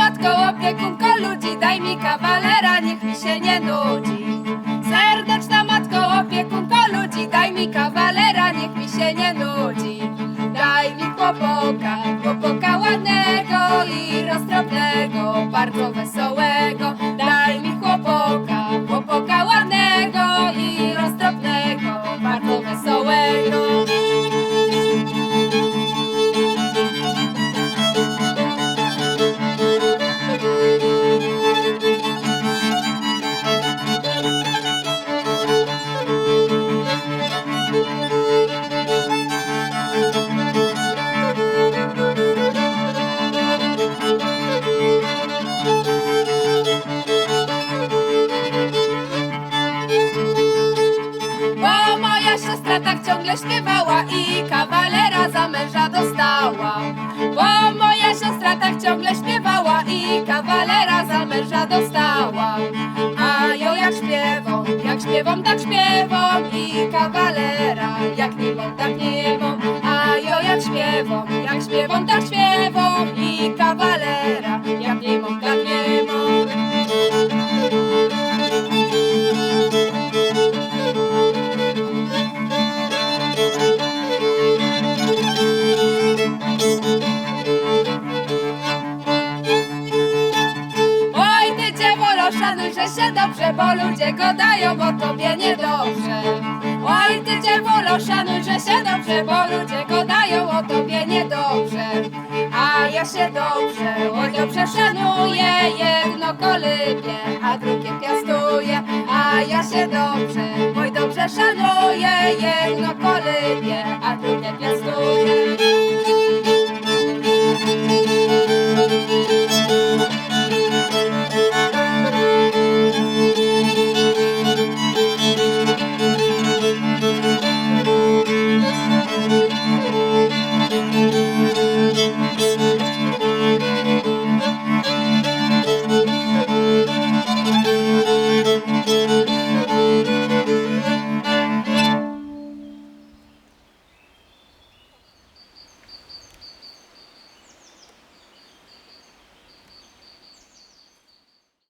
Matko opiekunko ludzi, daj mi kawaler. Chłopoka, chłopoka ładnego i roztropnego, bardzo wesołego. Moja siostra tak ciągle śpiewała i kawalera za męża dostała. Bo moja siostra tak ciągle śpiewała i kawalera za męża dostała. A jo jak śpiewam, jak śpiewam, tak śpiewam i kawalera, jak nie tak nie. A jo jak śpiewam, jak śpiewam, tak śpiewam dobrze, bo ludzie gadają o tobie niedobrze. Oj ty dziewolo, szanuj, że się dobrze, bo ludzie gadają o tobie niedobrze. A ja się dobrze, oj dobrze szanuję, jedno kolybie, a drugie piastuję. A ja się dobrze, oj dobrze szanuję, jedno kolybie, a drugie piastuję.